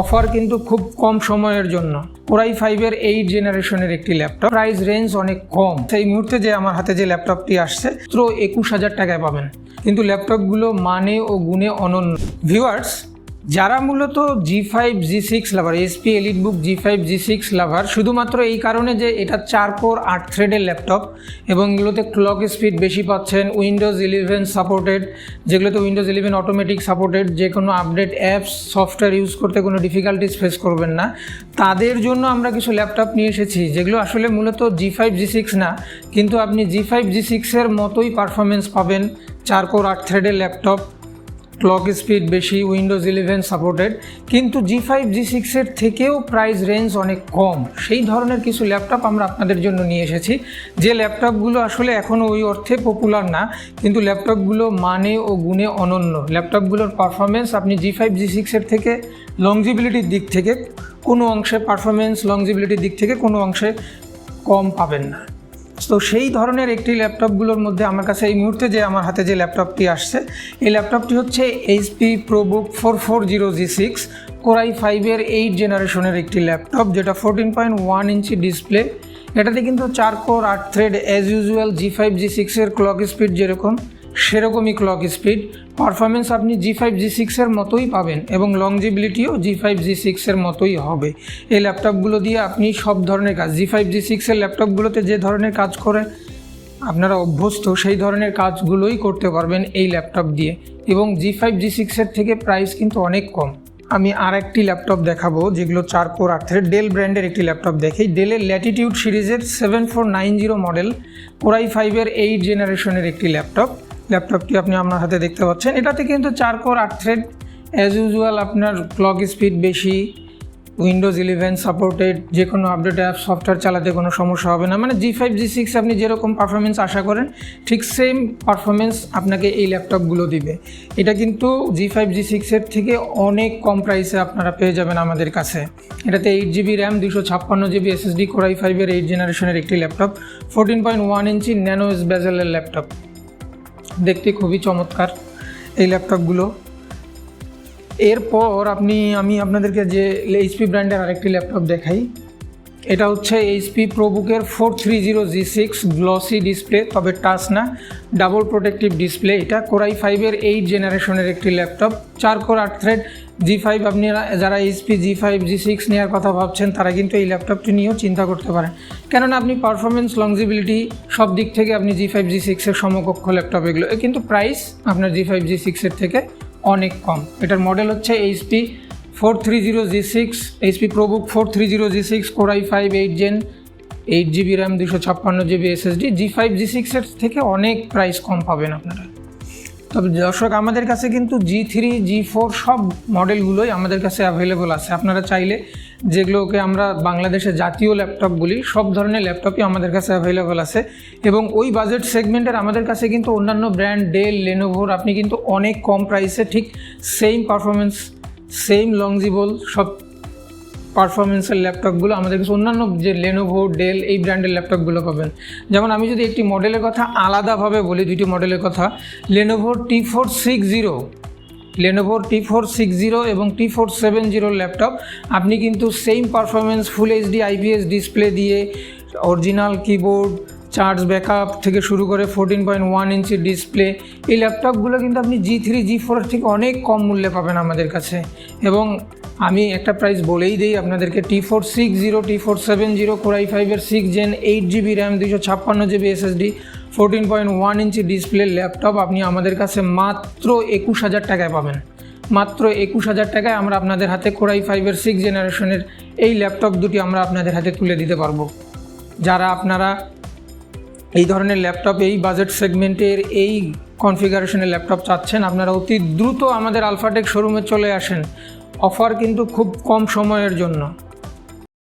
Offer কিন্তু খুব কম সময়ের জন্য। ওরাই ফাইভের এইট জেনারেশনের একটি ল্যাপটপ প্রাইস রেঞ্জ অনেক কম। সেই মুহূর্তে যে আমার হাতে যে ল্যাপটপটি আসছে তো একুশ হাজার টাকায় পাবেন। কিন্তু ল্যাপটপগুলো মানে ও গুণে অনন্য। ভিউয়ার্স যারা মূলত G five G six lover HP elite book G five G six lover শুধুমাত্র এই কারণে যে এটা চার কোর, আট থ্রেডের ল্যাপটপ এবং এগুলোতে ক্লক স্পিড বেশি পাচ্ছেন উইন্ডোজ ইলেভেন সাপোর্টেড যেগুলোতে উইন্ডোজ ইলেভেন অটোমেটিক সাপোর্টেড যে কোনো আপডেট অ্যাপস সফটওয়্যার ইউজ করতে কোনো ডিফিকাল্টিস ফেস করবেন না। তাদের জন্য আমরা কিছু ল্যাপটপ নিয়ে এসেছি, যেগুলো আসলে মূলত জি ফাইভ জি সিক্স না, কিন্তু আপনি জি ফাইভ জি সিক্সের মতোই পারফরমেন্স পাবেন, চার কোর, আট থ্রেডের ল্যাপটপ ক্লক স্পিড বেশি উইন্ডোজ ইলেভেন সাপোর্টেড কিন্তু জি ফাইভ জি সিক্সের থেকেও প্রাইস রেঞ্জ অনেক কম। সেই ধরনের কিছু ল্যাপটপ আমরা আপনাদের জন্য নিয়ে এসেছি। যে ল্যাপটপগুলো আসলে এখনও ওই অর্থে পপুলার না, কিন্তু ল্যাপটপগুলো মানে ও গুণে অনন্য। ল্যাপটপগুলোর পারফরমেন্স আপনি জি ফাইভ জি সিক্সের থেকে লংজিবিলিটির দিক থেকে কোনো অংশে পারফরমেন্স লংজিবিলিটির দিক থেকে কোনো অংশে কম পাবেন না। তো সেই ধরনের একটি ল্যাপটপগুলোর মধ্যে আমার কাছে এই মুহূর্তে যে আমার হাতে যে ল্যাপটপটি আসছে, এই ল্যাপটপটি হচ্ছে HP ProBook four four zero G six Core i ফাইভের এইট জেনারেশনের একটি ল্যাপটপ, যেটা fourteen point one inch display এটাতে কিন্তু চার কোর আট thread as usual G five G সিক্সের ক্লক স্পিড যেরকম। সেরকমই ক্লক স্পিড পারফরমেন্স আপনি জি ফাইভ জি সিক্সের মতোই পাবেন এবং লংজিবিলিটিও জি ফাইভ জি সিক্সের মতোই হবে। এই ল্যাপটপগুলো দিয়ে আপনি সব ধরনের কাজ জি ফাইভ জি সিক্সের ল্যাপটপগুলোতে যে ধরনের কাজ করে, আপনারা অভ্যস্ত সেই ধরনের কাজগুলোই করতে পারবেন এই ল্যাপটপ দিয়ে। এবং জি ফাইভ জি সিক্সের থেকে প্রাইস কিন্তু অনেক কম। আমি আর একটি ল্যাপটপ দেখাবো, যেগুলো চার কোর আর্থের। ডেল ব্র্যান্ডের একটি ল্যাপটপ দেখি ডেলের ল্যাটিটিউড সিরিজের seven four nine zero model Core i ফাইভের এইট জেনারেশনের একটি ল্যাপটপ ল্যাপটপটি আপনি আপনার হাতে দেখতে পাচ্ছেন। এটাতে কিন্তু চার কোর আট থ্রেড অ্যাজ ইউজুয়াল আপনার ক্লক স্পিড বেশি উইন্ডোজ ইলেভেন সাপোর্টেড যে কোনো আপডেট অ্যাপ সফটওয়্যার চালাতে কোনো সমস্যা হবে না। মানে জি ফাইভ জি সিক্স আপনি যেরকম পারফরমেন্স আশা করেন, ঠিক সেম পারফরমেন্স আপনাকে এই ল্যাপটপগুলো দিবে। এটা কিন্তু জি ফাইভ জি সিক্সের থেকে অনেক কম প্রাইসে আপনারা পেয়ে যাবেন আমাদের কাছে। এটাতে এইট জিবি র্যাম দুশো ছাপ্পান্ন জিবি এসএসডি কোরাই ফাইভের এইট জেনারেশনের একটি laptop fourteen point one inch nano S বেজেলের laptop. দেখতে খুবই চমৎকার এই ল্যাপটপগুলো। এরপর আপনি, আমি আপনাদেরকে যে এইচপি ব্র্যান্ডের আরেকটি ল্যাপটপ দেখাই। এটা হচ্ছে HP প্রোবুকের four three zero G six glossy display তবে টাচ না ডাবল প্রোটেক্টিভ ডিসপ্লে এটা। কোরাই ফাইভের এইট জেনারেশনের একটি ল্যাপটপ চার কোর আট থ্রেড জি ফাইভ আপনি যারা HP G five G six নেওয়ার কথা ভাবছেন, তারা কিন্তু এই ল্যাপটপটি নিয়েও চিন্তা করতে পারেন। কেননা আপনি পারফরমেন্স লংজিবিলিটি সব দিক থেকে আপনি জি ফাইভ জি সিক্সের সমকক্ষ ল্যাপটপ এগুলো কিন্তু প্রাইস আপনার জি ফাইভ জি সিক্সের থেকে অনেক কম। এটার মডেল হচ্ছে HP four three zero G six HP ProBook four three zero G six Core i five eight gen eight GB RAM দুশো ছাপ্পান্ন GB SSD G five G সিক্সের থেকে অনেক প্রাইস কম পাবেন আপনারা। তবে দর্শক, আমাদের কাছে কিন্তু জি থ্রি জি ফোর সব মডেলগুলোই আমাদের কাছে অ্যাভেলেবল আছে। আপনারা চাইলে যেগুলোকে আমরা বাংলাদেশে জাতীয় ল্যাপটপ বলি, সব ধরনের ল্যাপটপই আমাদের কাছে অ্যাভেলেবল আছে। এবং ওই বাজেট সেগমেন্টের আমাদের কাছে কিন্তু অন্যান্য ব্র্যান্ড ডেল লেনোভোর আপনি কিন্তু অনেক কম প্রাইসে ঠিক সেম পারফরমেন্স সেম লংজিবল সব পারফরমেন্সের ল্যাপটপগুলো আমাদের কাছে অন্যান্য যে লেনোভো ডেল এই ব্র্যান্ডের ল্যাপটপগুলো পাবেন। যেমন আমি যদি একটি মডেলের কথা আলাদাভাবে বলি, দুইটি মডেলের কথা লেনোভোর টি ফোর সিক্স জিরো লেনোভোর টি ফোর সিক্স জিরো এবং টি ফোর সেভেন জিরোর ল্যাপটপ আপনি কিন্তু same performance full HD IPS display দিয়ে অরিজিনাল কিবোর্ড চার্জ ব্যাকআপ থেকে শুরু করে fourteen point one inch display এই ল্যাপটপগুলো কিন্তু আপনি জি থ্রি জি ফোরের থেকে অনেক কম মূল্যে পাবেন আমাদের কাছে। এবং আমি একটা প্রাইস বলেই দিই আপনাদেরকে T four six zero T four seven zero Core i ফাইভের six gen eight GB RAM দুশো ছাপ্পান্ন GB SSD fourteen point one inch display laptop আপনি আমাদের কাছে মাত্র একুশ হাজার টাকায় পাবেন। মাত্র একুশ হাজার টাকায় আমরা আপনাদের হাতে কোরাই ফাইভের সিক্স জেনারেশনের এই ল্যাপটপ দুটি আমরা আপনাদের হাতে তুলে দিতে পারব। যারা আপনারা এই ধরনের ল্যাপটপ এই বাজেট সেগমেন্টের এই কনফিগারেশনের ল্যাপটপ চাচ্ছেন। আপনারা অতি দ্রুত আমাদের আলফাটেক শোরুমে চলে আসেন। অফার কিন্তু খুব কম সময়ের জন্য।